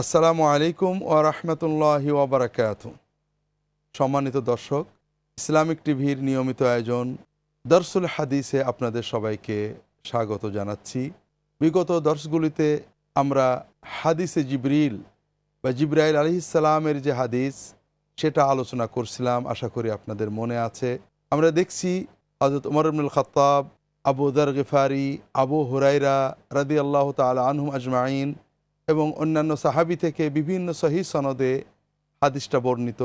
আসসালামু আলাইকুম ও রহমতুল্লাহি ওবরাকাত সম্মানিত দর্শক, ইসলামিক টিভির নিয়মিত আয়োজন দর্সুল হাদিসে আপনাদের সবাইকে স্বাগত জানাচ্ছি। বিগত দর্শগুলিতে আমরা হাদিসে জিবরিল বা জিব্রাইল আলহিসাল্লামের যে হাদিস, সেটা আলোচনা করছিলাম, আশা করি আপনাদের মনে আছে। আমরা দেখছি হজরত উমর ইবনুল খত্তাব, আবু দর গেফারি আবু হুরাইরা রাদি আল্লাহ তাল আনহুম আজমাইন এবং অন্যান্য সাহাবি থেকে বিভিন্ন সহি সনদে হাদিসটা বর্ণিত।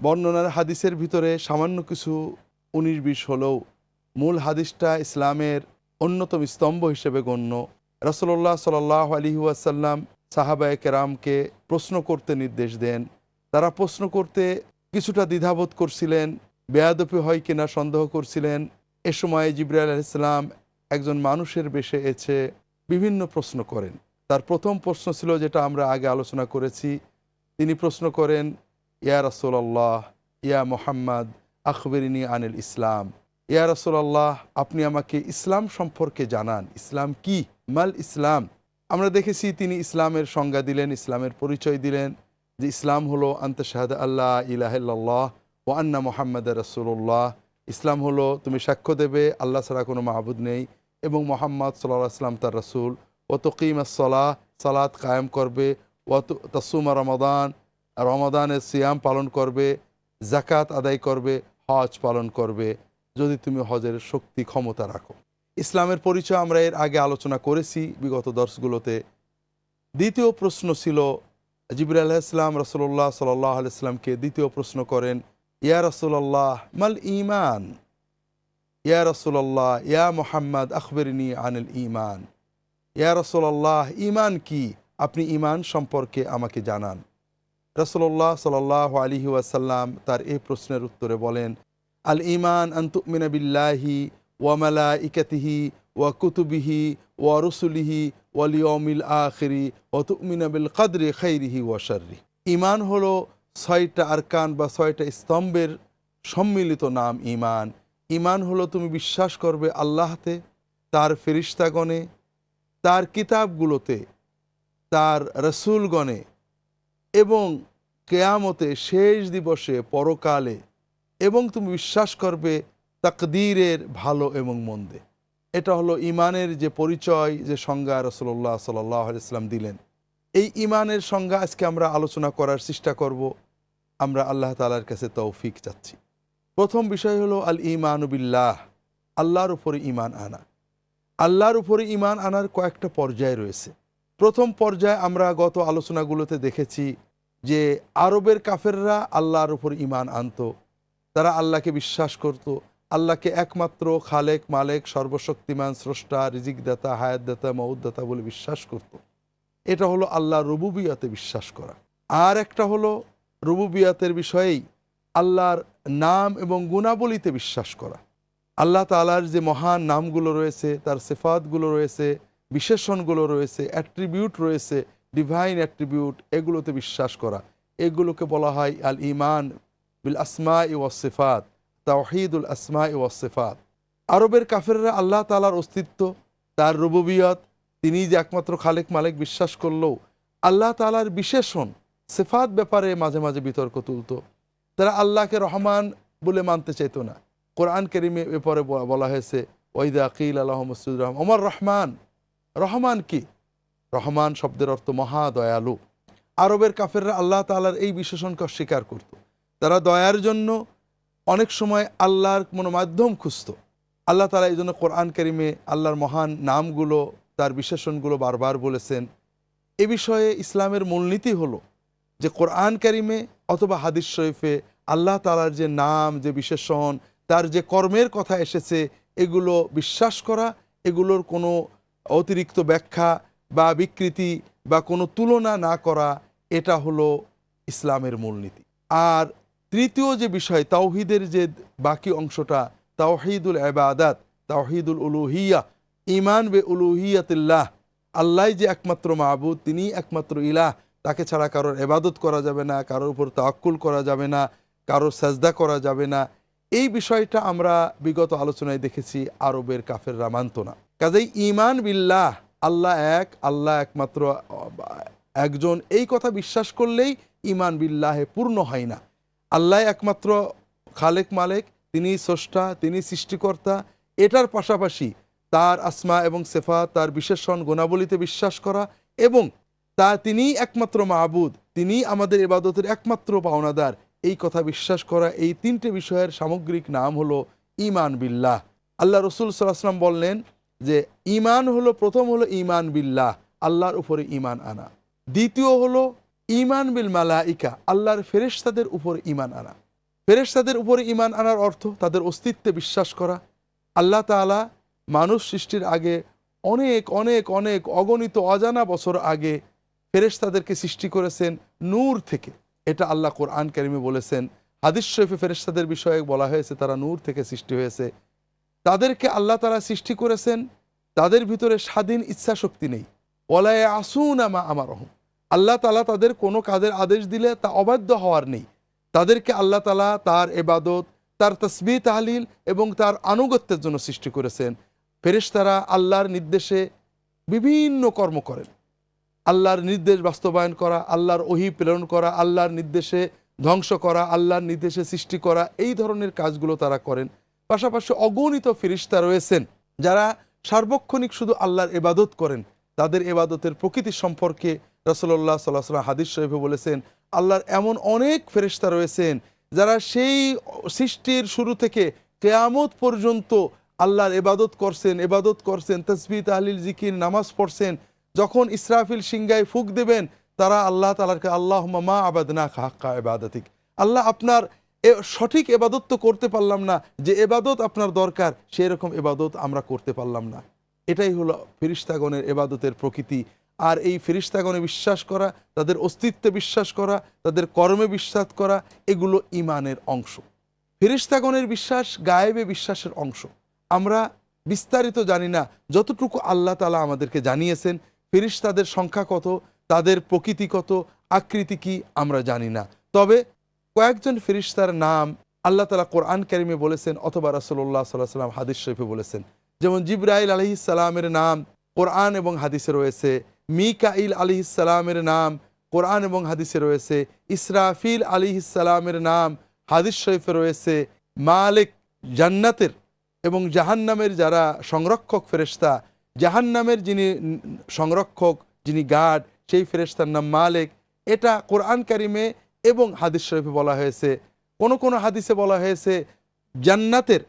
বর্ণনার হাদিসের ভিতরে সামান্য কিছু উনিশ বিশ হলেও মূল হাদিসটা ইসলামের অন্যতম স্তম্ভ হিসেবে গণ্য। রসল্লাহ সাল আলী ওয়াসাল্লাম সাহাবায় কেরামকে প্রশ্ন করতে নির্দেশ দেন। তারা প্রশ্ন করতে কিছুটা দ্বিধাবোধ করছিলেন, বেয়াদপি হয় কিনা সন্দেহ করছিলেন। এ সময় জিব্রাইল ইসলাম একজন মানুষের বেশে এছে বিভিন্ন প্রশ্ন করেন। তার প্রথম প্রশ্ন ছিল যেটা আমরা আগে আলোচনা করেছি। তিনি প্রশ্ন করেন, ইয়া রসোল্লাহ ইয়া মোহাম্মদ, আখবরিনী আনিল ইসলাম। ইয়া রসোল্লাহ আপনি আমাকে ইসলাম সম্পর্কে জানান। ইসলাম কি? মাল ইসলাম? আমরা দেখেছি তিনি ইসলামের সংজ্ঞা দিলেন, ইসলামের পরিচয় দিলেন, যে ইসলাম হলো আন্তঃশাহাদ আল্লাহ ইলাহাল্লাহ ও আন্না মোহাম্মদ রসুল্লাহ ইসলাম হলো, তুমি সাক্ষ্য দেবে, আল্লাহ ছাড়া কোনো মাহবুদ নেই এবং মোহাম্মদ সাল্লাহ আসলাম তার রসুল। ও তকিম সলাহ, সালাত কায়েম করবে। ও তসুমা রমাদান, রমাদানের সিয়াম পালন করবে জাকাত আদায় করবে, হজ পালন করবে। যদি তুমি হজের শক্তি ক্ষমতা রাখো। ইসলামের পরিচয় আমরা এর আগে আলোচনা করেছি বিগত দর্শগুলোতে। দ্বিতীয় প্রশ্ন ছিল জিবির আলাহিসাম রসল্লাহ সাল্লাহ আলাইসলামকে দ্বিতীয় প্রশ্ন করেন, ইয়া রসুল্লাহ মাল ইমান ইয়া রসুল্লাহ ইয়া মোহাম্মদ, আখবরিনী আনিল ইমান ইয়া রসোল্লাহ ইমান কি? আপনি ইমান সম্পর্কে আমাকে জানান। রসোল্লাহ সাল আলিহি ওয়াসাল্লাম তার এই প্রশ্নের উত্তরে বলেন, আল ইমান আন্তুমিনাবিল্লাহি ওয়ামালা ইকাতিহি ওয়া কুতুবিহি ওয়া রসুলিহি ওয়ালিয়মিল আখিরি ও তুমিনাবিল কাদরে খৈরিহি ওয়াশারি ইমান হলো ছয়টা আরকান বা ছয়টা স্তম্ভের সম্মিলিত নাম ইমান ইমান হলো তুমি বিশ্বাস করবে আল্লাহতে, তার ফেরিস্তাগণে তার কিতাবগুলোতে, তার রসুলগণে এবং কেয়ামতে শেষ দিবসে, পরকালে এবং তুমি বিশ্বাস করবে, তাকদীরের ভালো এবং মন্দে। এটা হলো ইমানের যে পরিচয়, যে সংজ্ঞা রসল্লাহ সাল্লাহ ইসলাম দিলেন। এই ইমানের সংজ্ঞা আজকে আমরা আলোচনা করার চেষ্টা করব। আমরা আল্লাহ তালার কাছে তৌফিক চাচ্ছি। প্রথম বিষয় হলো আল ইমানুবিল্লাহ আল্লাহর উপরে ইমান আনা। আল্লাহর উপরে ইমান আনার কয়েকটা পর্যায় রয়েছে। প্রথম পর্যায়ে আমরা গত আলোচনাগুলোতে দেখেছি যে আরবের কাফেররা আল্লাহর উপর ইমান আনত। তারা আল্লাহকে বিশ্বাস করত। আল্লাহকে একমাত্র খালেক, মালেক, সর্বশক্তিমান, স্রষ্টা, রিজিকদাতা, হায়াতদাতা মৌদাতা বলে বিশ্বাস করত। এটা হলো আল্লাহ রবুবিয়াতে বিশ্বাস করা। আর একটা হলো রবুবিয়াতের বিষয়েই আল্লাহর নাম এবং গুণাবলিতে বিশ্বাস করা। আল্লাহ তালার যে মহান নামগুলো রয়েছে, তার সেফাতগুলো রয়েছে, বিশেষণগুলো রয়েছে অ্যাট্রিবিউট রয়েছে ডিভাইন অ্যাট্রিবিউট এগুলোতে বিশ্বাস করা। এগুলোকে বলা হয় আল ইমান বিল আসমা ই ওয়াসেফাত তাওহিদুল আসমা ই ওয়াসেফাত আরবের কাফেররা আল্লাহ তালার অস্তিত্ব, তার রুববিয়ত, তিনি যে একমাত্র খালেক মালেক বিশ্বাস করলেও আল্লাহ তালার বিশেষণ সেফাত ব্যাপারে মাঝে মাঝে বিতর্ক তুলত। তারা আল্লাহকে রহমান বলে মানতে চাইতো না। কোরআন কেরিমে এরপরে বলা হয়েছে ওইদা আকিল আল্লাহ মসুদ রহমান ওমর রহমান রহমান কি? রহমান শব্দের অর্থ মহা দয়ালু আরবের কাফেররা আল্লাহ তালার এই বিশেষণকে অস্বীকার করত। তারা দয়ার জন্য অনেক সময় আল্লাহর কোনো মাধ্যম খুঁজত। আল্লাহ তালা এই জন্য কোরআন করিমে আল্লাহর মহান নামগুলো, তার বিশেষণগুলো বারবার বলেছেন। এ বিষয়ে ইসলামের মূলনীতি হলো যে কোরআন কারিমে অথবা হাদিস শরীফে আল্লাহ তালার যে নাম, যে বিশেষণ তার যে কর্মের কথা এসেছে, এগুলো বিশ্বাস করা, এগুলোর কোনো অতিরিক্ত ব্যাখ্যা বা বিকৃতি বা কোনো তুলনা না করা, এটা হলো ইসলামের মূলনীতি। আর তৃতীয় যে বিষয়, তাওহিদের যে বাকি অংশটা, তাওহিদুল এবাদাত তাওহিদুল উলুহিয়া ইমান বে উলুহিয়াতিল্লাহ, আল্লাহ যে একমাত্র মাহবুদ তিনি একমাত্র ইলাহ, তাকে ছাড়া কারোর এবাদত করা যাবে না, কারোর উপর তাক্কুল করা যাবে না, কারোর সাজদা করা যাবে না এই বিষয়টা আমরা বিগত আলোচনায় দেখেছি আরবের কাফের মানত না। কাজেই ইমান বিল্লাহ, আল্লাহ এক, আল্লাহ একমাত্র, একজন, এই কথা বিশ্বাস করলেই ইমান বিল্লাহে পূর্ণ হয় না। আল্লাহ একমাত্র খালেক মালেক, তিনি স্রষ্টা, তিনি সৃষ্টিকর্তা, এটার পাশাপাশি তার আসমা এবং সেফা তার বিশেষণ গুণাবলীতে বিশ্বাস করা এবং তা তিনিই একমাত্র মাহবুদ তিনি আমাদের এবাদতের একমাত্র পাওনাদার এই কথা বিশ্বাস করা এই তিনটে বিষয়ের সামগ্রিক নাম হলো ইমান বিল্লাহ। আল্লাহ রসুল সাল্লাহাম বললেন যে ইমান হলো, প্রথম হলো ইমান বিল্লাহ, আল্লাহর উপরে ইমান আনা। দ্বিতীয় হলো ইমান বিল মালাইকা, আল্লাহর ফেরেশতাদের উপর ইমান আনা। ফেরেশতাদের উপরে ইমান আনার অর্থ তাদের অস্তিত্বে বিশ্বাস করা। আল্লাহ তাআলা মানুষ সৃষ্টির আগে অনেক অনেক অনেক অগণিত, অজানা বছর আগে ফেরেশতাদেরকে সৃষ্টি করেছেন নূর থেকে। এটা আল্লাহ কোরআন কারিমে বলেছেন, হাদিস শরীফে ফেরেশতাদের বিষয়ে বলা হয়েছে, তারা নূর থেকে সৃষ্টি হয়েছে। তাদেরকে আল্লাহ তারা সৃষ্টি করেছেন, তাদের ভিতরে স্বাধীন ইচ্ছা শক্তি নেই। ওলায় আসুন আমা আমার আল্লাহ তালা তাদের কোনো কাজের আদেশ দিলে তা অবাধ্য হওয়ার নেই। তাদেরকে আল্লাহ তালা তার এবাদত, তার তসবি তাহলিল এবং তার আনুগত্যের জন্য সৃষ্টি করেছেন। ফেরেশতারা আল্লাহর নির্দেশে বিভিন্ন কর্ম করেন। আল্লাহর নির্দেশ বাস্তবায়ন করা, আল্লাহর ওহি প্রেরণ করা, আল্লাহর নির্দেশে ধ্বংস করা, আল্লাহর নির্দেশে সৃষ্টি করা, এই ধরনের কাজগুলো তারা করেন। পাশাপাশি অগণিত ফিরিস্তা রয়েছেন যারা সার্বক্ষণিক শুধু আল্লাহর এবাদত করেন। তাদের এবাদতের প্রকৃতি সম্পর্কে রসল্লাহ সাল্লাহ হাদিস শরীফে বলেছেন, আল্লাহর এমন অনেক ফেরিস্তা রয়েছেন যারা সেই সৃষ্টির শুরু থেকে কেয়ামত পর্যন্ত আল্লাহর এবাদত করছেন এবাদত করছেন তসবি তাহলিল, জিকির, নামাজ পড়ছেন যখন ইসরাফিল সিংগায় ফুক দেবেন, তারা আল্লাহ তালাকে আল্লাহ মা আবাদনা হাক্কা এবাদাতিক আল্লাহ আপনার সঠিক এবাদত তো করতে পারলাম না, যে এবাদত আপনার দরকার সেই রকম এবাদত আমরা করতে পারলাম না। এটাই হলো ফিরিস্তাগণের এবাদতের প্রকৃতি। আর এই ফিরিস্তাগণে বিশ্বাস করা, তাদের অস্তিত্বে বিশ্বাস করা, তাদের কর্মে বিশ্বাস করা, এগুলো ইমানের অংশ। ফিরিস্তাগণের বিশ্বাস গায়েবে বিশ্বাসের অংশ। আমরা বিস্তারিত জানি না, যতটুকু আল্লাহ তালা আমাদেরকে জানিয়েছেন ফিরিস্তাদের সংখ্যা কত? তাদের প্রকৃতি কত? আকৃতি কি? আমরা জানি না। তবে কয়েকজন ফিরিস্তার নাম আল্লাহ তালা কোরআন কারিমে বলেছেন অথবা রাসল্লাহ সাল্লাহ সাল্লাম হাদিস শরীফে বলেছেন। যেমন জিব্রাইল আলহিসাল্লামের নাম কোরআন এবং হাদিসে রয়েছে। মিকাইল আলিহিসাল্লামের নাম কোরআন এবং হাদিসে রয়েছে। ইসরাফিল আলিহিসাল্লামের নাম হাদিস শরীফে রয়েছে। মালিক জান্নাতের এবং জাহান্নামের যারা সংরক্ষক ফেরেস্তা জাহান্নামের যিনি সংরক্ষক, যিনি গার্ড সেই ফেরেস্তার নাম মালিক, এটা কোরআন কারিমে এবং হাদিস শরীফে বলা হয়েছে। কোন কোন হাদিসে বলা হয়েছে, জান্নাতের,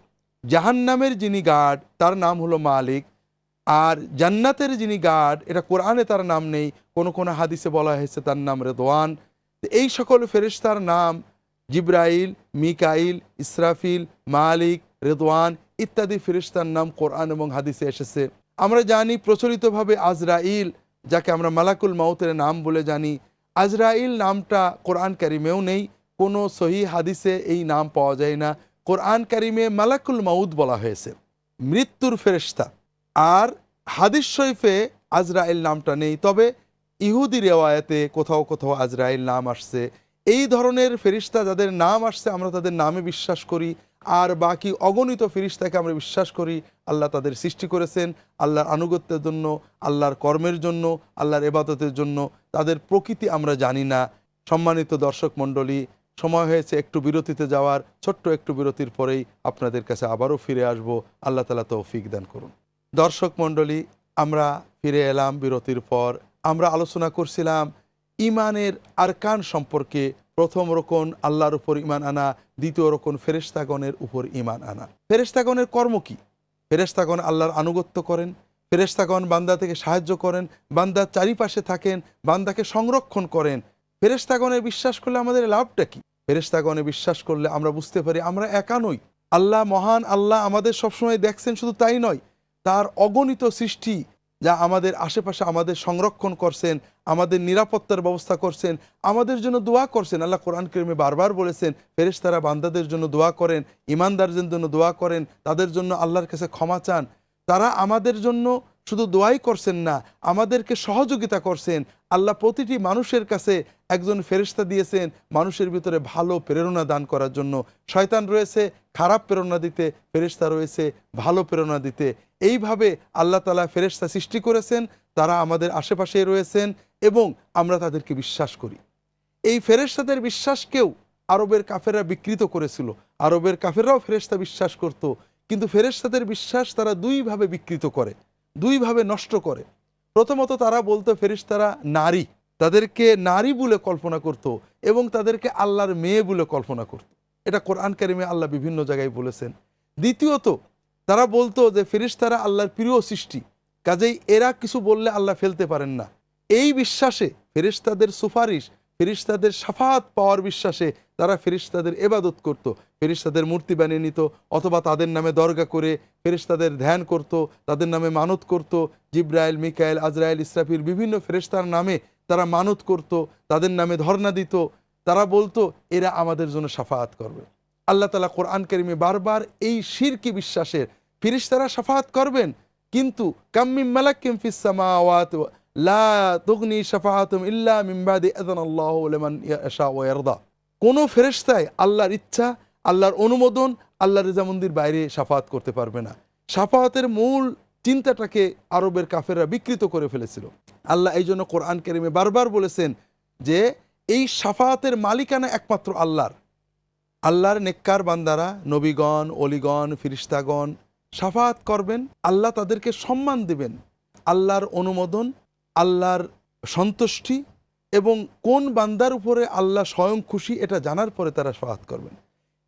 জাহান্নামের যিনি গার্ড তার নাম হলো মালিক, আর জান্নাতের যিনি গার্ড এটা কোরআনে তার নাম নেই, কোন কোন হাদিসে বলা হয়েছে তার নাম রেদোয়ান এই সকল ফেরিস্তার নাম জিব্রাইল, মিকাইল, ইসরাফিল, মালিক রেদোয়ান ইত্যাদি ফেরিস্তার নাম কোরআন এবং হাদিসে এসেছে। আমরা জানি প্রচলিতভাবে আজরাইল, যাকে আমরা মালাকুল মাউতের নাম বলে জানি। আজরাইল নামটা কোরআন কারিমেও নেই, কোনো সহি হাদিসে এই নাম পাওয়া যায় না। কোরআন কারিমে মালাকুল মাউদ বলা হয়েছে, মৃত্যুর ফেরেস্তা আর হাদিস শরীফে আজরাইল নামটা নেই, তবে ইহুদি রেওয়ায়তে কোথাও কোথাও আজরাইল নাম আসছে। এই ধরনের ফেরিস্তা যাদের নাম আসছে, আমরা তাদের নামে বিশ্বাস করি। আর বাকি অগণিত ফিরিস্তাকে আমরা বিশ্বাস করি, আল্লাহ তাদের সৃষ্টি করেছেন, আল্লাহর আনুগত্যের জন্য, আল্লাহর কর্মের জন্য, আল্লাহর এবাদতের জন্য। তাদের প্রকৃতি আমরা জানি না। সম্মানিত দর্শক মণ্ডলী, সময় হয়েছে একটু বিরতিতে যাওয়ার, ছোট্ট একটু বিরতির পরেই আপনাদের কাছে আবারও ফিরে আসব। আল্লাহ তালা তৌফিক দান করুন। দর্শক মণ্ডলী, আমরা ফিরে এলাম বিরতির পর। আমরা আলোচনা করছিলাম ইমানের আরকান সম্পর্কে। প্রথম রকম আল্লাহর উপর ইমান আনা, দ্বিতীয় রকম ফেরেস্তাগণের উপর ইমান আনা। ফেরেস্তাগণের কর্ম কি? ফেরেস্তাগণ আল্লাহর আনুগত্য করেন ফেরেস্তাগণ বান্দা থেকে সাহায্য করেন বান্দার চারিপাশে থাকেন, বান্দাকে সংরক্ষণ করেন। ফেরেস্তাগণে বিশ্বাস করলে আমাদের লাভটা কি? ফেরেস্তাগণে বিশ্বাস করলে আমরা বুঝতে পারি আমরা একা নই। আল্লাহ মহান আল্লাহ আমাদের সবসময় দেখছেন শুধু তাই নয়, তার অগণিত সৃষ্টি যা আমাদের আশেপাশে আমাদের সংরক্ষণ করছেন, আমাদের নিরাপত্তার ব্যবস্থা করছেন, আমাদের জন্য দোয়া করছেন। আল্লাহ কোরআন করিমে বারবার বলেছেন ফেরেশ তারা বান্দাদের জন্য দোয়া করেন ইমানদারদের জন্য দোয়া করেন, তাদের জন্য আল্লাহর কাছে ক্ষমা চান। তারা আমাদের জন্য শুধু দোয়াই করছেন না, আমাদেরকে সহযোগিতা করছেন। আল্লাহ প্রতিটি মানুষের কাছে একজন ফেরিস্তা দিয়েছেন, মানুষের ভিতরে ভালো প্রেরণা দান করার জন্য। শয়তান রয়েছে, খারাপ প্রেরণা দিতে ফেরিস্তা রয়েছে, ভালো প্রেরণা দিতে। এইভাবে আল্লাহ তালা ফেরেস্তা সৃষ্টি করেছেন, তারা আমাদের আশেপাশে রয়েছেন এবং আমরা তাদেরকে বিশ্বাস করি। এই ফেরেশতাদের বিশ্বাসকেও আরবের কাফেররা বিকৃত করেছিল। আরবের কাফেররাও ফেরেশতা বিশ্বাস করত, কিন্তু ফেরেশতাদের বিশ্বাস তারা দুইভাবে বিকৃত করে, দুইভাবে নষ্ট করে। প্রথমত তারা বলতো, ফেরেশতারা নারী, তাদেরকে নারী বলে কল্পনা করত এবং তাদেরকে আল্লাহর মেয়ে বলে কল্পনা করত। এটা কোরআন কারিমে আল্লাহ বিভিন্ন জায়গায় বলেছেন। দ্বিতীয়ত তারা বলতো যে ফেরেশতারা আল্লাহর প্রিয় সৃষ্টি। কাজেই এরা কিছু বললে আল্লাহ ফেলতে পারেন না। এই বিশ্বাসে ফেরেশতাদের সুপারিশ ফেরিস্তাদের সাফাত পাওয়ার বিশ্বাসে তারা ফেরিস্তাদের এবাদত করত। ফেরিস্তাদের মূর্তি বানিয়ে নিত, অথবা তাদের নামে দরগা করে ফেরিস্তাদের ধ্যান করত, তাদের নামে মানত করত। জিব্রাইল, মিকাইল, আজরাইল, ইসরাফিল বিভিন্ন ফেরিস্তার নামে তারা মানত করত, তাদের নামে ধর্ণা দিত। তারা বলতো, এরা আমাদের জন্য সাফাত করবে। আল্লাহ তালা কোরআন করিমে বারবার এই শিরকি বিশ্বাসের ফিরিস্তারা সাফাত করবেন। কিন্তু কাম্মিম মালাক কিমফিস সামাওয়াত লা তুগনি শাফাআতুম ইল্লা মিন বাদি আযানাল্লাহু লিমান ইয়াশা ওয়া ইয়ারদা। কোন ফেরেশতায় আল্লাহর ইচ্ছা, আল্লাহর অনুমোদন, আল্লাহর রেজামন্দির বাইরে সাফাত করতে পারবে না। সাফাতের মূল চিন্তাটাকে আরবের কাফেররা বিকৃত করে ফেলেছিল। আল্লাহ এই জন্য কোরআন কেরিমে বারবার বলেছেন যে, এই সাফাতের মালিকানা একমাত্র আল্লাহর। আল্লাহর নেককার বান্দারা, নবীগণ, অলিগণ, ফিরিস্তাগণ, সাফাত করবেন, আল্লাহ তাদেরকে সম্মান দেবেন। আল্লাহর অনুমোদন, আল্লাহর সন্তুষ্টি এবং কোন বান্দার উপরে আল্লাহ স্বয়ং খুশি এটা জানার পরে তারা সাফাত করবেন।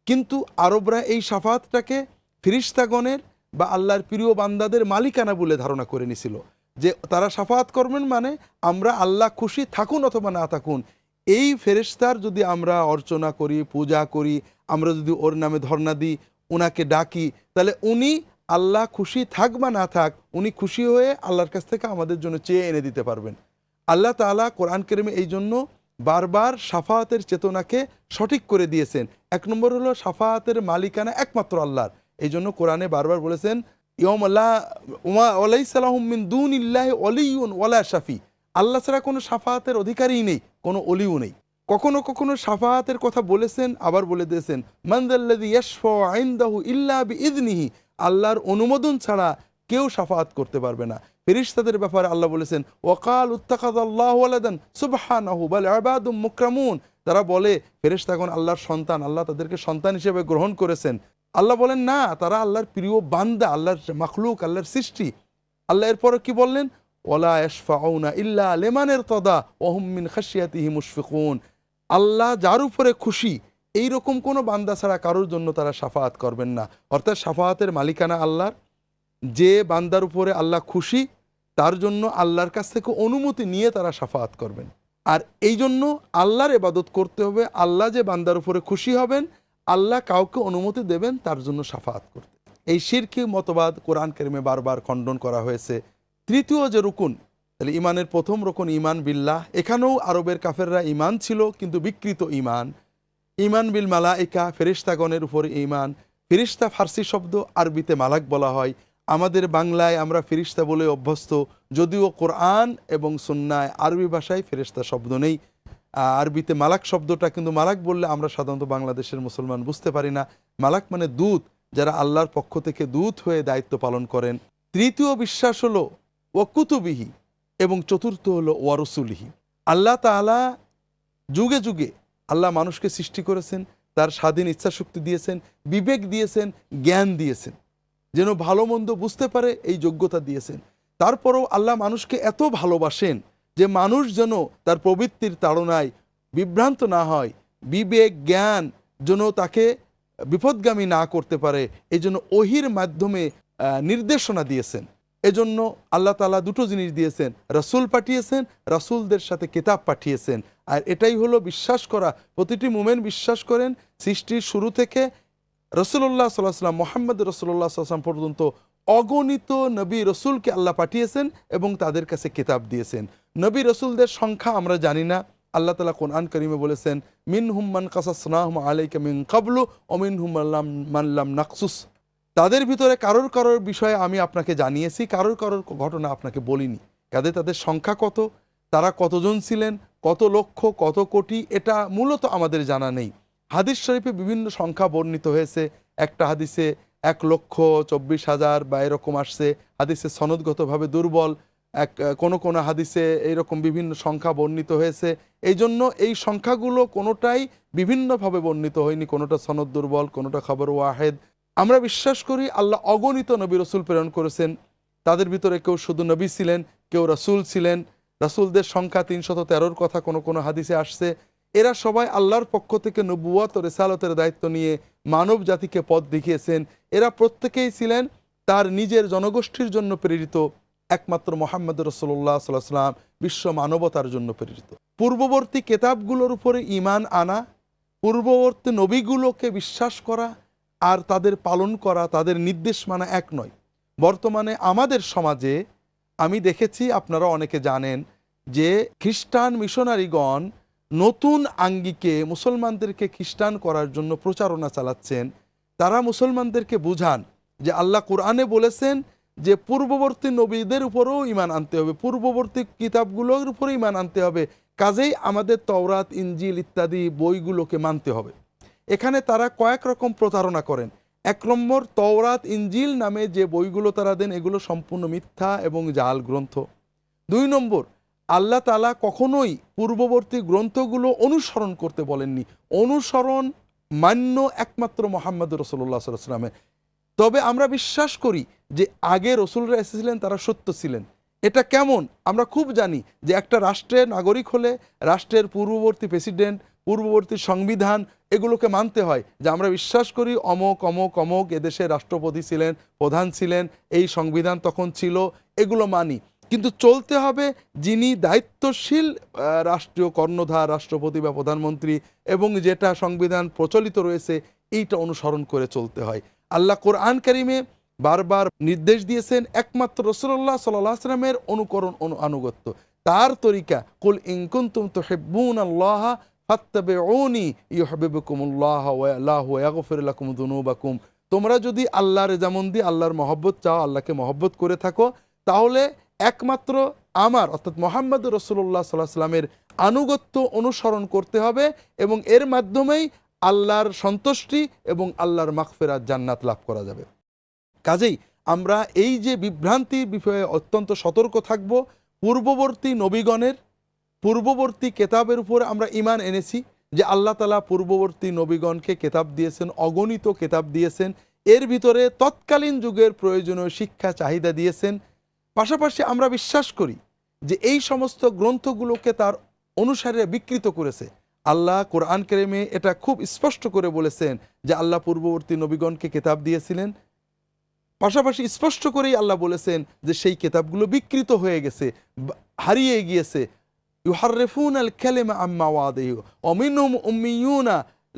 কিন্তু আরবরা এই সাফাতটাকে ফিরিস্তাগণের বা আল্লাহর প্রিয় বান্দাদের মালিকানা বলে ধারণা করে নিছিল। যে তারা সাফাত করবেন মানে আমরা আল্লাহ খুশি থাকুন অথবা না থাকুন এই ফেরেশতার যদি আমরা অর্চনা করি, পূজা করি, আমরা যদি ওর নামে ধর্ণা দিই ওনাকে ডাকি, তাহলে উনি আল্লাহ খুশি থাক বা না থাক, উনি খুশি হয়ে আল্লাহর কাছ থেকে আমাদের জন্য চেয়ে এনে দিতে পারবেন। আল্লাহ তাআলা কোরআন কেরিমে এই জন্য বারবার সাফাতের চেতনাকে সঠিক করে দিয়েছেন। এক নম্বর হলো সাফাতের মালিকানা একমাত্র আল্লাহর। এই জন্য কোরআনে বারবার বলেছেন ইয়ম আল্লাহ উমা আলাইসালাহমিন দুন ইল্লাহ অলিউন ওয়ালা শাফি। আল্লাহ ছাড়া কোনো সাফাহাতের অধিকারই নেই, কোনো অলিও নেই। কখনো কখনো সাফাহাতের কথা বলেছেন, আবার বলে দিয়েছেন মান্দাল্লাদি ইদনিহি আল্লাহর অনুমোদন ছাড়া কেউ সাফাত করতে পারবে না। ফেরিস্তাদের ব্যাপারে আল্লাহ বলেছেন ওকাল উত্তাকাদ আল্লাহ তারা বলে, ফেরেশতাগণ আল্লাহর সন্তান, আল্লাহ তাদেরকে সন্তান হিসেবে গ্রহণ করেছেন। আল্লাহ বলেন, না, তারা আল্লাহর প্রিয় বান্দা, আল্লাহর মাখলুক, আল্লাহর সৃষ্টি। আল্লাহ এরপরে কি বললেন ওলা ইয়াশফাউনা ইল্লা লেমানের তদা ওহমিন খাসিয়াতিহি মুশফিকুন। আল্লাহ যার উপরে খুশি এই রকম কোনো বান্দা ছাড়া কারোর জন্য তারা সাফাত করবেন না। অর্থাৎ সাফাতের মালিকানা আল্লাহর। যে বান্দার উপরে আল্লাহ খুশি, তার জন্য আল্লাহর কাছ থেকে অনুমতি নিয়ে তারা সাফাত করবেন। আর এই জন্য আল্লাহর এবাদত করতে হবে। আল্লাহ যে বান্দার উপরে খুশি হবেন, আল্লাহ কাউকে অনুমতি দেবেন, তার জন্য সাফাত করতে। এই শিরকি মতবাদ কোরআন কেরিমে বারবার খণ্ডন করা হয়েছে। তৃতীয় যে রুকুন, তাহলে ইমানের প্রথম রকম ইমান বিল্লাহ। এখানেও আরবের কাফেররা ইমান ছিল, কিন্তু বিকৃত ইমান ইমান বিল মালা মালাইকা ফেরিস্তাগণের উপর ইমান ফেরিস্তা ফার্সি শব্দ আরবিতে মালাক বলা হয়। আমাদের বাংলায় আমরা ফেরিস্তা বলে অভ্যস্ত, যদিও কোরআন এবং সুন্নায় আরবি ভাষায় ফেরিস্তা শব্দ নেই। আরবিতে মালাক শব্দটা কিন্তু মালাক বললে আমরা সাধারণত বাংলাদেশের মুসলমান বুঝতে পারি না। মালাক মানে দূত, যারা আল্লাহর পক্ষ থেকে দূত হয়ে দায়িত্ব পালন করেন। তৃতীয় বিশ্বাস হলো ওয়াকুতুবিহি এবং চতুর্থ হলো ওয়ারসুলিহি আল্লাহ তালা যুগে যুগে আল্লাহ মানুষকে সৃষ্টি করেছেন, তার স্বাধীন ইচ্ছাশক্তি দিয়েছেন, বিবেক দিয়েছেন, জ্ঞান দিয়েছেন। যেন ভালো মন্দ বুঝতে পারে, এই যোগ্যতা দিয়েছেন। তারপরেও আল্লাহ মানুষকে এত ভালোবাসেন যে মানুষ যেন তার প্রবৃত্তির তাড়নায় বিভ্রান্ত না হয়, বিবেক, জ্ঞান যেন তাকে বিপদগামী না করতে পারে, এই জন্য ওহির মাধ্যমে নির্দেশনা দিয়েছেন। এজন্য আল্লাহ তালা দুটো জিনিস দিয়েছেন। রাসুল পাঠিয়েছেন, রাসুলদের সাথে কিতাব পাঠিয়েছেন। আর এটাই হলো বিশ্বাস করা। প্রতিটি মুমেন বিশ্বাস করেন, সৃষ্টির শুরু থেকে রসুল্লাহ সাল্লাহাম মোহাম্মদ রসুল্লাহ সাল্লাম পর্যন্ত অগণিত নবী রসুলকে আল্লাহ পাঠিয়েছেন এবং তাদের কাছে কিতাব দিয়েছেন। নবী রসুলদের সংখ্যা আমরা জানি না। আল্লাহ তালা কোরআন করিমে বলেছেন মিন হুম্মান কাসাসনাহম আলাইকা মিন কাবলু অমিন হুম্মাল্লাম মানলাম নাকসুস। তাদের ভিতরে কারোর কারোর বিষয়ে আমি আপনাকে জানিয়েছি, কারোর কারোর ঘটনা আপনাকে বলিনি। কাদের তাদের সংখ্যা কত, তারা কতজন ছিলেন, কত লক্ষ, কত কোটি, এটা মূলত আমাদের জানা নেই। হাদিস শরীফে বিভিন্ন সংখ্যা বর্ণিত হয়েছে। একটা হাদিসে এক লক্ষ চব্বিশ হাজার বা এরকম আসছে। হাদিসে সনদগতভাবে দুর্বল। এক, কোনো কোনো হাদিসে এইরকম বিভিন্ন সংখ্যা বর্ণিত হয়েছে। এই জন্য এই সংখ্যাগুলো কোনোটাই বিভিন্নভাবে বর্ণিত হয়নি। কোনোটা সনদ দুর্বল, কোনোটা খবর ওয়াহেদ আমরা বিশ্বাস করি আল্লাহ অগণিত নবী রসুল প্রেরণ করেছেন। তাদের ভিতরে কেউ শুধু নবী ছিলেন, কেউ রাসূল ছিলেন। রাসূলদের সংখ্যা তিনশত তেরোর কথা কোনো কোনো হাদিসে আসছে। এরা সবাই আল্লাহর পক্ষ থেকে নবুয়াত ও রেসালতের দায়িত্ব নিয়ে মানব জাতিকে পথ দেখিয়েছেন। এরা প্রত্যেকেই ছিলেন তার নিজের জনগোষ্ঠীর জন্য প্রেরিত, একমাত্র মোহাম্মদ রসোল্লাহ সাল্লাম বিশ্ব মানবতার জন্য প্রেরিত। পূর্ববর্তী কেতাবগুলোর উপরে ইমান আনা, পূর্ববর্তী নবীগুলোকে বিশ্বাস করা আর তাদের পালন করা, তাদের নির্দেশ মানা এক নয়। বর্তমানে আমাদের সমাজে আমি দেখেছি, আপনারা অনেকে জানেন, যে খ্রিস্টান মিশনারিগণ নতুন আঙ্গিকে মুসলমানদেরকে খ্রিস্টান করার জন্য প্রচারণা চালাচ্ছেন। তারা মুসলমানদেরকে বুঝান যে আল্লাহ কোরআনে বলেছেন যে পূর্ববর্তী নবীদের উপরেও ইমান আনতে হবে, পূর্ববর্তী কিতাবগুলোর উপরে ইমান আনতে হবে। কাজেই আমাদের তওরাত ইঞ্জিল ইত্যাদি বইগুলোকে মানতে হবে। এখানে তারা কয়েক রকম প্রতারণা করেন। এক নম্বর, তওরাত ইঞ্জিল নামে যে বইগুলো তারা দেন, এগুলো সম্পূর্ণ মিথ্যা এবং জাল গ্রন্থ। দুই নম্বর, আল্লাহ তালা কখনোই পূর্ববর্তী গ্রন্থগুলো অনুসরণ করতে বলেননি। অনুসরণ মান্য একমাত্র মোহাম্মদ রসুল্লাহ সাল্লামের তবে আমরা বিশ্বাস করি যে আগে রসুলরা এসেছিলেন, তারা সত্য ছিলেন। এটা কেমন? আমরা খুব জানি যে একটা রাষ্ট্রের নাগরিক হলে রাষ্ট্রের পূর্ববর্তী প্রেসিডেন্ট, পূর্ববর্তী সংবিধান এগুলোকে মানতে হয় যে আমরা বিশ্বাস করি অমক অমক অমক এদেশের রাষ্ট্রপতি ছিলেন, প্রধান ছিলেন, এই সংবিধান তখন ছিল, এগুলো মানি। কিন্তু চলতে হবে যিনি দায়িত্বশীল রাষ্ট্রীয় কর্ণধার, রাষ্ট্রপতি বা প্রধানমন্ত্রী এবং যেটা সংবিধান প্রচলিত রয়েছে, এইটা অনুসরণ করে চলতে হয়। আল্লাহ কোরআন কারিমে বারবার নির্দেশ দিয়েছেন, একমাত্র রসুল্লাহ সাল্লাহ আসলামের অনুকরণ অনু, আনুগত্য। তার তরিকা, কুল ইনকুন্তুম তো হেব্বুন আল্লাহ তোমরা যদি আল্লাহর রেজামন্দি আল্লাহর মহব্বত চাও, আল্লাহকে মহব্বত করে থাকো, তাহলে একমাত্র আমার, অর্থাৎ মোহাম্মদ রসুল্লাহ সাল্লাহ সাল্লামের আনুগত্য অনুসরণ করতে হবে এবং এর মাধ্যমেই আল্লাহর সন্তুষ্টি এবং আল্লাহর মাগফিরাত জান্নাত লাভ করা যাবে। কাজেই আমরা এই যে বিভ্রান্তির বিষয়ে অত্যন্ত সতর্ক থাকব, পূর্ববর্তী নবীগণের পূর্ববর্তী কেতাবের উপরে আমরা ইমান এনেছি যে আল্লাহ তালা পূর্ববর্তী নবীগণকে কেতাব দিয়েছেন, অগণিত কেতাব দিয়েছেন। এর ভিতরে তৎকালীন যুগের প্রয়োজনীয় শিক্ষা, চাহিদা দিয়েছেন। পাশাপাশি আমরা বিশ্বাস করি যে এই সমস্ত গ্রন্থগুলোকে তার অনুসারে বিকৃত করেছে। আল্লাহ কোরআন কেরেমে এটা খুব স্পষ্ট করে বলেছেন যে আল্লাহ পূর্ববর্তী নবীগণকে কেতাব দিয়েছিলেন। পাশাপাশি স্পষ্ট করেই আল্লাহ বলেছেন যে সেই কেতাবগুলো বিকৃত হয়ে গেছে হারিয়ে গিয়েছে। ইউহাররিফুন আল কালিমা আম্মা ওয়াদিহি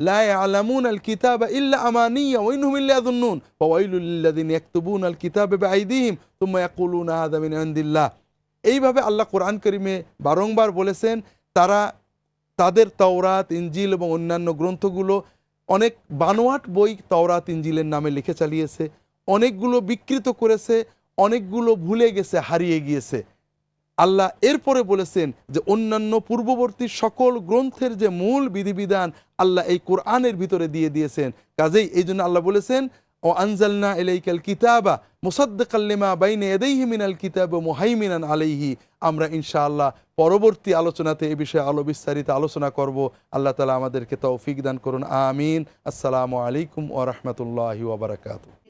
লা ইয়ালামুন আল কিতাবা ইল্লা আমানিয়া ওয়া ইনহুম ইল্লা ইয়াযুন্নুন ফাওয়াইলুল লিল্লাযিনা ইয়াকতুবুনা আল কিতাবা বিআইদিহিম থুম্মা ইয়াকুলুনা হাযা মিন ইনদিল্লাহ এইভাবে আল্লাহ কোরআন করিমে বারংবার বলেছেন, তারা তাদের তাওরাত ইঞ্জিল এবং অন্যান্য গ্রন্থগুলো অনেক বানোয়াট বই তওরাত ইঞ্জিলের নামে লিখে চালিয়েছে, অনেকগুলো বিকৃত করেছে, অনেকগুলো ভুলে গেছে, হারিয়ে গিয়েছে। আল্লাহ এরপরে বলেছেন যে অন্যান্য পূর্ববর্তী সকল গ্রন্থের যে মূল বিধিবিধান আল্লাহ এই কোরআনের ভিতরে দিয়ে দিয়েছেন। কাজেই এই জন্য আল্লাহ বলেছেন ও আনজালনা এলাইকাল কিতাবা মুসাদ্দাকাল্লিমা বাইনে এদেইহি মিনাল কিতাব মুহাইমিনান আলাইহি। আমরা ইনশাআল্লাহ পরবর্তী আলোচনাতে এ বিষয়ে আলো বিস্তারিত আলোচনা করব। আল্লাহ তালা আমাদেরকে তৌফিক দান করুন। আমিন। আসসালামু আলাইকুম ওয়া রাহমাতুল্লাহি